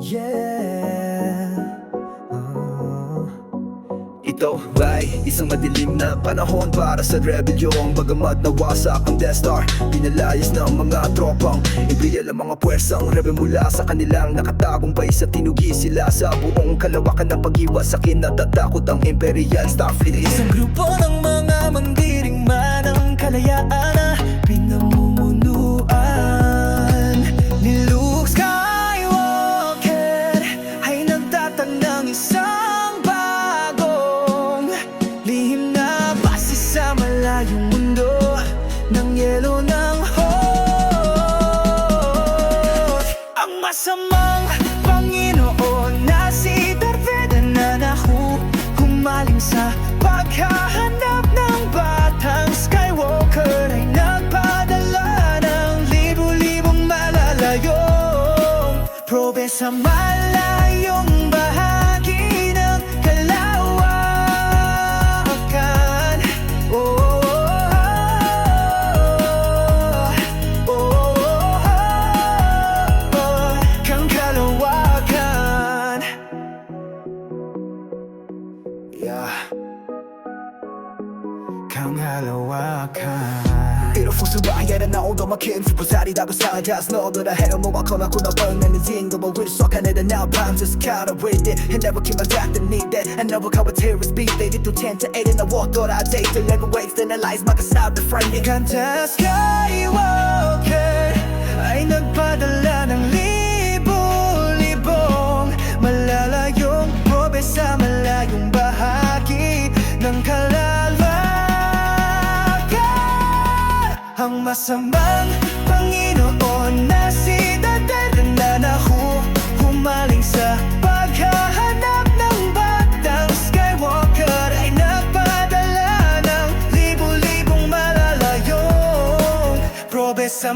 yeah. Ah. Ito ay isang madilim na panahon para sa rebelyon Bagamat nawasak ang Death Star? Pinalayas ng mga tropang Imperial ang mga puwersang rebel mula sa kanilang nakatagumpay Sa tinugi sila sa buong kalawakan ng pag-iwas Sa kinatatakot ang Imperial Starfleet. Isang grupo ng mga mangdiring man kalayaan masamang Panginoon na si Darth Vader na nahu Humaling sa paghahanap ng batang Skywalker Ay nagpadala ng libu-libong malalayong Probe sa malayong 강할로와칸 이로푸스 와이에는 나오도 막힌 부살이라고 살아가서 너들아 해로모아거나 구나 뻔내는 징거버 with so can it now I'm just caught up with it and never keep my back to need that and never come with terrorist beat they did to 10 to 8 and I walked all I date to never waste and lies makasab the frame Kanta Skywalker masamang Panginoon na si Dader na nahu humaling sa paghahanap ng batang Skywalker ay nagpadala ng libu-libong malalayong probe sa